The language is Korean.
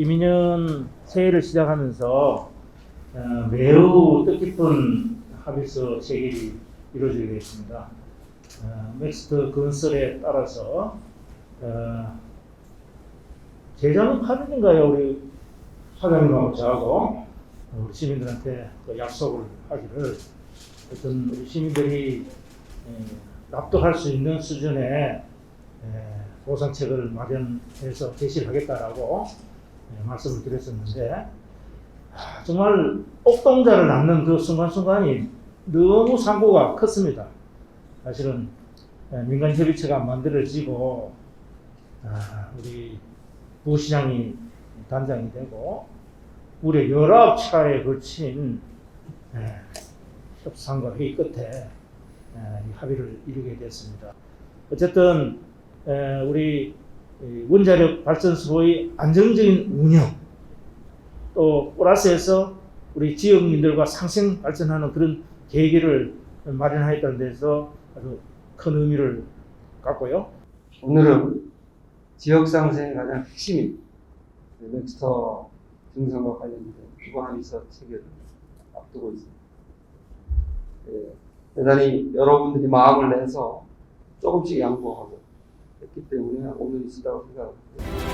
이민년 새해를 시작하면서 어, 매우 뜻깊은 합의서 체결이 이루어지게 되었습니다. 어, 맥스터 건설에 따라서 어, 제자는 8일인가요? 우리 사장님하고 저하고 우리 시민들한테 그 약속을 하기를 어떤 우리 시민들이 에, 납득할 수 있는 수준의 에, 보상책을 마련해서 제시를 하겠다라고 에, 말씀을 드렸었는데 아, 정말 옥동자를 낳는 그 순간순간이 너무 상고가 컸습니다. 사실은 에, 민간협의체가 만들어지고 아, 우리 부시장이 단장이 되고 무려 19차례에 걸친 에, 협상과 회의 끝에 합의를 이루게 됐습니다. 어쨌든 에, 우리 이 원자력 발전소의 안정적인 운영 또 플러스에서 우리 지역민들과 상생 발전하는 그런 계기를 마련하였다는 데서 아주 큰 의미를 갖고요. 오늘은 지역 상생의 가장 핵심인 넥스터 증선과 관련된 기본 합의서 체결을 앞두고 있습니다. 예, 대단히 여러분들이 마음을 내서 조금씩 양보하고 했기 때문에 오늘 있으라고 생각합니다.